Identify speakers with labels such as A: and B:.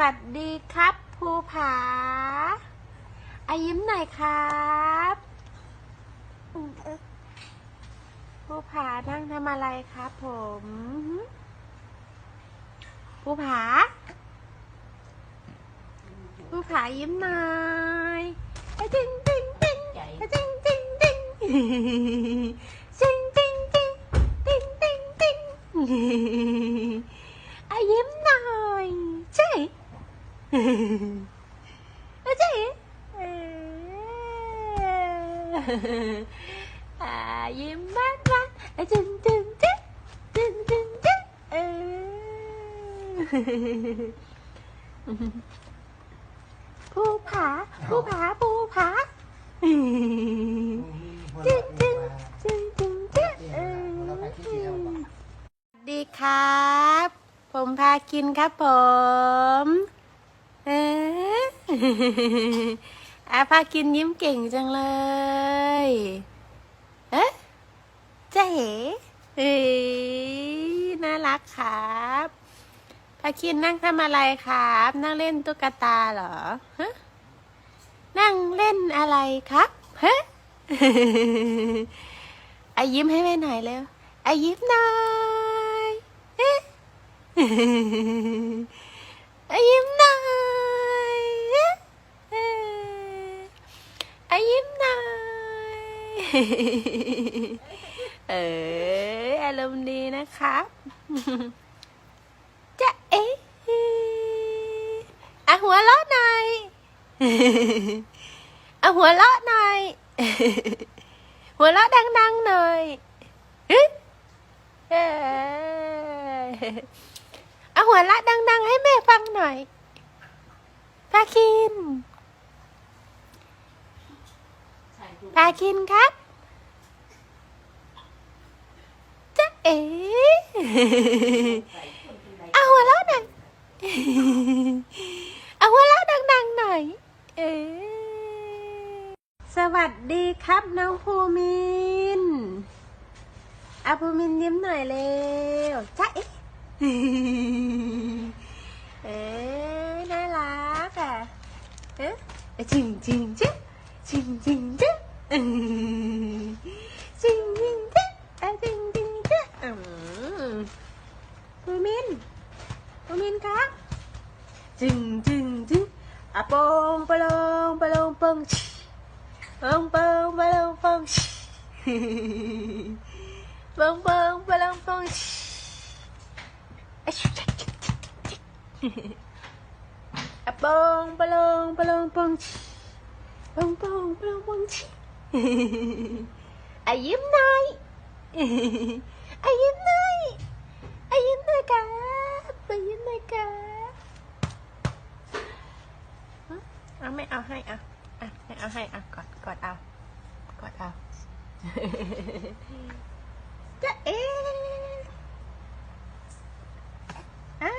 A: วัสดีครับภูผาอายิ้มหน่อยครับภูผานั่งทำอะไรครับผมภูผาภูผายิ้มหน่อยอะจริงจริงจริงอะจริงจริงจริงจริงจริงจริงจริงจริงจริงอายิ้มหน่อยใช่ อะใช่เอยิ้มบ้านบ้านอะจึงจึงจึงจึงจึงจึงเออภูผาภูผาภูผาจึงจึงจึงจึงจึงเออดีครับ ผมพากินครับผม เอ๊ะอาพากินยิ้มเก่งจังเลย เอ๊ะเจ๊เอ้ยน่ารักครับพาคินนั่งทำอะไรครับ นั่งเล่นตุ๊กตาเหรอฮะนั่งเล่นอะไรครับฮะอายิ้มให้แม่หน่อยเร็วอายิ้มหน่อยเอ๊ะอายิ้มหน่อยเอ่ออา ยิ้มหน่อย เอออารมณ์ดีนะครับจะเอ๊ะอะหัวเราะหน่อยอะหัวเราะหน่อย หัวเราะดังๆหน่อยเอ๊ะอ่อเอาหัวละดัง ๆ ให้แม่ฟังหน่อยพาคิน พาคินครับจ๊ะเอ๋เอาหัวละหน่อยเอาหัวละดังๆหน่อย เอ๋สวัสดีครับน้องภูมินอาภูมินยิ้มหน่อยเร็วจ๊ะเอ๋เอ๊ะน่ารักอะเอ๊ะจริงจริงจ๊ะจริงจริงจ๊ะ อืมจริงจริงจ๊ะอะจริงจริงจ๊ะอืมภูมินภูมินครับจริงจริงจริงอะปองปะลองปะลองปองชิปองปองปะลองปองชิปองปองปะลองปองชิอะปองปะลองปะลองปองชิปองปองปะลองปองชิ Ai yếm nay Ai yếm nay Ai yếm nay cả Ai yếm nay cả เอาไม่เอาให้อ่ะอ่ะไม่เอาให้อ่ะกอดกอดเอากอดเอาจะเอ๊อ่า